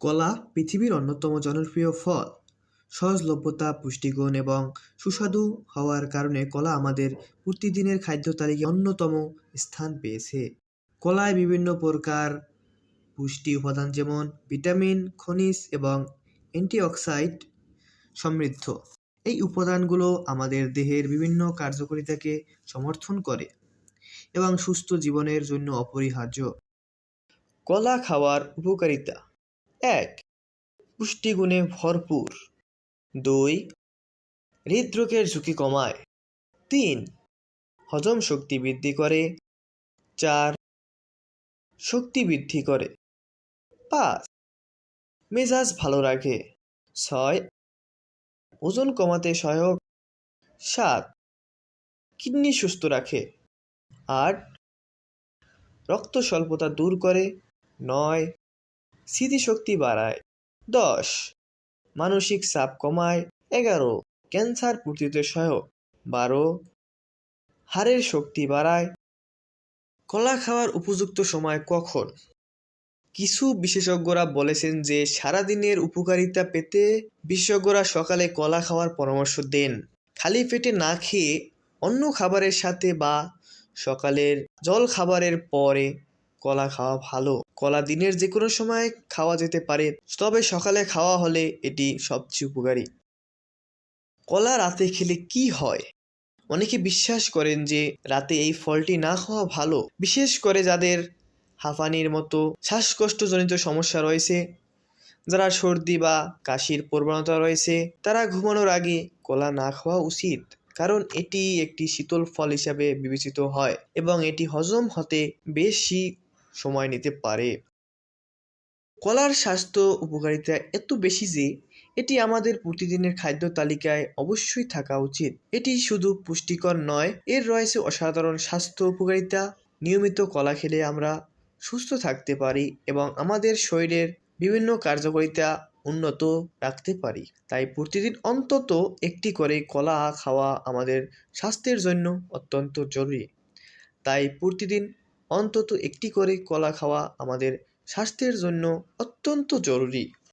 কলা পৃথিবীর অন্যতম জনপ্রিয় ফল। সহজলভ্যতা, পুষ্টিগুণ এবং সুস্বাদু হওয়ার কারণে কলা আমাদের প্রতিদিনের খাদ্য তালিকায় অন্যতম স্থান পেয়েছে। কলায় বিভিন্ন প্রকার পুষ্টি উপাদান যেমন ভিটামিন, খনিজ এবং অ্যান্টিঅক্সাইড সমৃদ্ধ। এই উপাদানগুলো আমাদের দেহের বিভিন্ন কার্যকারিতাকে সমর্থন করে এবং সুস্থ জীবনের জন্য অপরিহার্য। কলা খাওয়ার উপকারিতা। এক। পুষ্টিগুণে ভরপুর। দুই। হৃদরোগের ঝুঁকি কমায়। তিন। হজম শক্তি বৃদ্ধি করে। চার। শক্তি বৃদ্ধি করে। পাঁচ। মেজাজ ভালো রাখে। ছয়। ওজন কমাতে সহায়ক। সাত। কিডনি সুস্থ রাখে। আট। রক্ত স্বল্পতা দূর করে। নয়। স্মৃতিশক্তি বাড়ায়। দশ। মানসিক চাপ কমায়। এগারো। ক্যান্সার প্রতিরোধে সহায়ক। বারো। হাড়ের শক্তি বাড়ায়। কলা খাওয়ার উপযুক্ত সময় কখন? কিছু বিশেষজ্ঞরা বলেছেন যে, সারাদিনের উপকারিতা পেতে বিশেষজ্ঞরা সকালে কলা খাওয়ার পরামর্শ দেন। খালি পেটে না খেয়ে অন্য খাবারের সাথে বা সকালের জল খাবারের পরে কলা খাওয়া ভালো। কলা দিনের যে কোনো সময় খাওয়া যেতে পারে, তবে সকালে খাওয়া হলে এটি সবচেয়ে উপকারী। কলা রাতে খেলে কি হয়? অনেকে বিশ্বাস করেন যে রাতে এই ফলটি না খাওয়া ভালো, বিশেষ করে যাদের হাঁফানির মতো শ্বাসকষ্টজনিত সমস্যা রয়েছে, যারা সর্দি বা কাশির প্রবণতা রয়েছে, তারা ঘুমানোর আগে কলা না খাওয়া উচিত, কারণ এটি একটি শীতল ফল হিসাবে বিবেচিত হয় এবং এটি হজম হতে বেশি সময় নিতে পারে। কলার স্বাস্থ্য উপকারিতা এত বেশি যে, এটি আমাদের প্রতিদিনের খাদ্য তালিকায় অবশ্যই থাকা উচিত। এটি শুধু পুষ্টিকর নয়, এর রয়েছে অসাধারণ স্বাস্থ্য উপকারিতা। নিয়মিত কলা খেলে আমরা সুস্থ থাকতে পারি এবং আমাদের শরীরের বিভিন্ন কার্যকারিতা উন্নত রাখতে পারি। তাই প্রতিদিন অন্তত একটি করে কলা খাওয়া আমাদের স্বাস্থ্যের জন্য অত্যন্ত জরুরি। তাই প্রতিদিন অন্তত একটি করে কলা খাওয়া আমাদের স্বাস্থ্যের জন্য অত্যন্ত জরুরি।